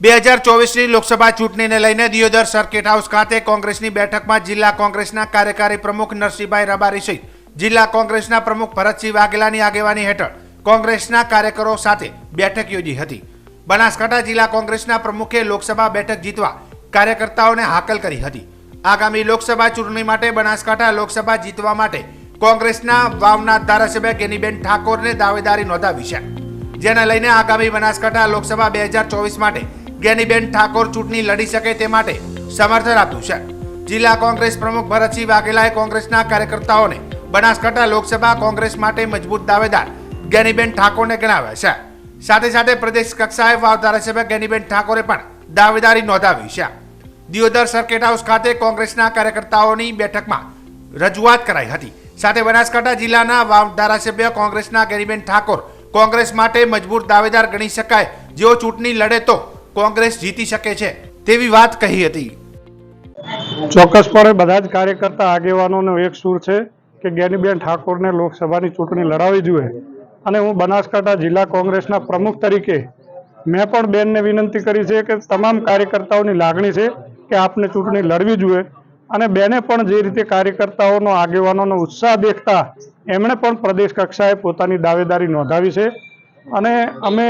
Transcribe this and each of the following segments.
બે હજાર ચોવીસની લોકસભા ચૂંટણીને લઈને દિયોદર સર્કિટ હાઉસ ખાતે કોંગ્રેસની બેઠકમાં જિલ્લા કોંગ્રેસના કાર્યકારી પ્રમુખ નરસિંહભાઈ રબારી સહિત જિલ્લા કોંગ્રેસના પ્રમુખ ભરતસિંહ વાઘેલાની આગેવાની હેઠળ કોંગ્રેસના કાર્યકરો સાથે બેઠક યોજી હતી. બનાસકાંઠા જિલ્લા કોંગ્રેસના પ્રમુખે લોકસભા બેઠક જીતવા કાર્યકર્તાઓને હાકલ કરી હતી. આગામી લોકસભા ચૂંટણી માટે બનાસકાંઠા લોકસભા જીતવા માટે કોંગ્રેસના વાવના ધારાસભ્ય ગેનીબેન ઠાકોરને દાવેદારી નોંધાવી છે. જેને લઈને આગામી બનાસકાંઠા લોકસભા બે હજાર ચોવીસ માટે ગેનીબેન ઠાકોર ચૂંટણી લડી શકે તે માટે સમર્થન આપ્યું છે. જિલ્લા કોંગ્રેસ પ્રમુખ ભરતસિંહ વાઘેલાએ કોંગ્રેસના કાર્યકર્તાઓને બનાસકાંઠા લોકસભા કોંગ્રેસ માટે મજબૂત દાવેદાર ગેનીબેન ઠાકોરને ગણાવ્યા છે. સાથે સાથે પ્રદેશ કક્ષાએ વાવ ધારાસભ્ય ગેનીબેન ઠાકોરે પણ દાવેદારી નોંધાવી છે. દિયોદર સર્કિટ હાઉસ ખાતે કોંગ્રેસના કાર્યકર્તાઓની બેઠકમાં રજૂઆત કરાઈ હતી. સાથે બનાસકાંઠા જિલ્લાના વાવ ધારાસભ્ય કોંગ્રેસના ગેનીબેન ઠાકોર કોંગ્રેસ માટે મજબૂત દાવેદાર ગણી શકાય જેઓ ચૂંટણી લડે તો કોંગ્રેસ જીતી શકે છે તેવી વાત કહી હતી. ચોક્કસપણે બધા જ કાર્યકર્તા આગેવાનોનો એક સૂર છે કે જ્ઞાનીબેન ઠાકોરને લોકસભાની ચૂંટણી લડાવવી જોઈએ. અને હું બનાસકાંઠા જિલ્લા કોંગ્રેસના પ્રમુખ તરીકે મેં પણ બેનને વિનંતી કરી છે કે તમામ કાર્યકર્તાઓની લાગણી છે કે આપને ચૂંટણી લડવી જોઈએ. અને બેને પણ જે રીતે કાર્યકર્તાઓનો આગેવાનોનો ઉત્સાહ દેખતા એમણે પણ પ્રદેશ કક્ષાએ પોતાની દાવેદારી નોંધાવી છે. અને અમે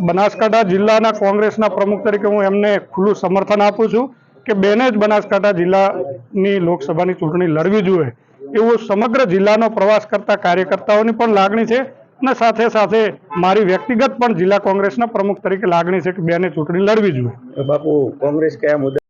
બનાસકાંઠા જિલ્લાના કોંગ્રેસના પ્રમુખ તરીકે હું એમને ખુલ્લું સમર્થન આપું છું કે બેને જ બનાસકાંઠા જિલ્લાની લોકસભાની ચૂંટણી લડવી જોઈએ. એવું સમગ્ર જિલ્લાનો પ્રવાસ કરતા કાર્યકર્તાઓની પણ લાગણી છે અને સાથે સાથે મારી વ્યક્તિગત પણ જિલ્લા કોંગ્રેસના પ્રમુખ તરીકે લાગણી છે કે બેને ચૂંટણી લડવી જોઈએ. બાપુ, કોંગ્રેસ કયા